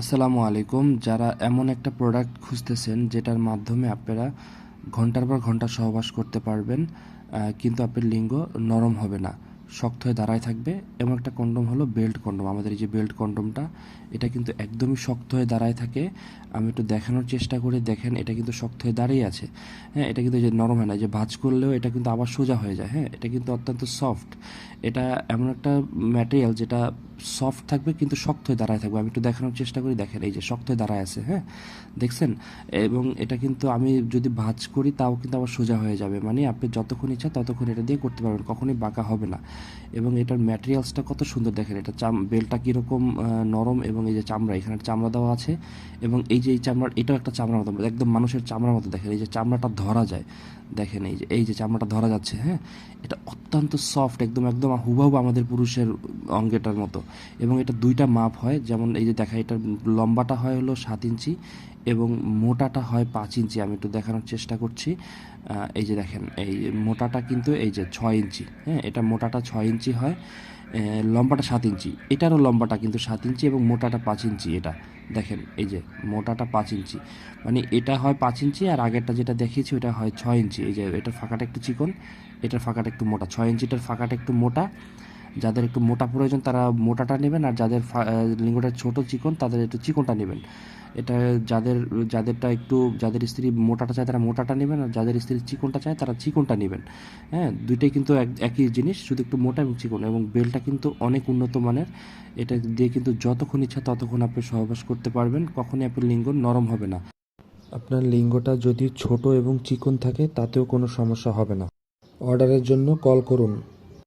আসসালামু আলাইকুম। যারা এমন একটা প্রোডাক্ট খুঁজতেছেন, যেটার মাধ্যমে আপনারা ঘণ্টার পর ঘণ্টা সহবাস করতে পারবেন কিন্তু আপনার লিঙ্গ নরম হবে না। শক্ত হয়ে দাঁড়ায় থাকবে। এমন একটা কন্ডম হলো বেল্ট কন্ডম আমাদের এই যে বেল্ট কন্ডমটা এটা কিন্তু একদমই শক্ত হয়ে দাঁড়ায় থাকে। আমি একটু দেখানোর চেষ্টা করে দেখেন, এটা কিন্তু শক্ত হয়ে দাঁড়িয়ে আছে। হ্যাঁ এটা কিন্তু যে নরম হয় না যে ভাঁজ করলেও এটা কিন্তু আবার সোজা হয়ে যায়। হ্যাঁ এটা কিন্তু অত্যন্ত সফট এটা এমন একটা ম্যাটেরিয়াল যেটা সফট থাকবে, কিন্তু শক্ত হয়ে দাঁড়ায় থাকবে। আমি একটু দেখানোর চেষ্টা করি, দেখেন এই যে শক্ত হয়ে দাঁড়ায় আছে হ্যাঁ। দেখছেন? এবং এটা কিন্তু আমি যদি ভাঁজ করি, তাও কিন্তু আবার সোজা হয়ে যাবে। মানে আপনি যতক্ষণ ইচ্ছা ততক্ষণ এটা দিয়ে করতে পারবেন, কখনোই বাঁকা হবে না। এবং এটার ম্যাটেরিয়ালসটা কত সুন্দর দেখেন, এটা চাম, বেলটা কীরকম নরম এবং এই যে চামড়া, এখানে চামড়া দেওয়া আছে এবং এই যে এই চামড়া এটাও একটা চামড়ার মতো, একদম মানুষের চামড়ার মতো দেখেন, এই যে চামড়াটা ধরা যায়, দেখেন এই যে এই যে চামড়াটা ধরা যাচ্ছে হ্যাঁ? এটা অত্যন্ত সফট একদম একদম হুবাহু আমাদের পুরুষের অঙ্গেটার মতো। এবং এটা দুইটা মাপ হয়। যেমন এই যে দেখা এটা লম্বাটা হয় হলো সাত ইঞ্চি এবং মোটাটা হয় পাঁচ ইঞ্চি। আমি একটু দেখানোর চেষ্টা করছি। এই যে দেখেন, এই মোটাটা কিন্তু এই যে ছয় ইঞ্চি। হ্যাঁ এটা মোটাটা ছয় ইঞ্চি হয়। লম্বাটা সাত ইঞ্চি। এটারও লম্বাটা কিন্তু সাত ইঞ্চি এবং মোটাটা পাঁচ ইঞ্চি এটা। দেখেন, এই যে মোটাটা পাঁচ ইঞ্চি। মানে এটা হয় পাঁচ ইঞ্চি আর আগেরটা যেটা দেখিয়েছি ওটা হয় ছয় ইঞ্চি। এই যে এটার ফাঁকাটা একটু চিকন, এটার ফাঁকাটা একটু মোটা। ছয় ইঞ্চিটার ফাঁকাটা একটু মোটা। যাদের একটু মোটা প্রয়োজন তারা মোটাটা নেবেন আর যাদের লিঙ্গটা ছোট চিকন, তাদের একটু চিকনটা নেবেন। এটা যাদের, যাদেরটা একটু, যাদের স্ত্রী মোটাটা চায় তারা মোটাটা নেবেন আর যাদের স্ত্রী চিকনটা চায় তারা চিকনটা নেবেন। হ্যাঁ দুইটাই কিন্তু এক- একই জিনিস, শুধু একটু মোটা এবং চিকন এবং বেলটা কিন্তু অনেক উন্নত মানের। এটা দিয়ে কিন্তু যতক্ষণ ইচ্ছা ততক্ষণ আপনি সহবাস করতে পারবেন, কখনই আপনার লিঙ্গ নরম হবে না। আপনার লিঙ্গটা যদি ছোট এবং চিকন থাকে তাতেও কোনো সমস্যা হবে না। অর্ডারের জন্য কল করুন।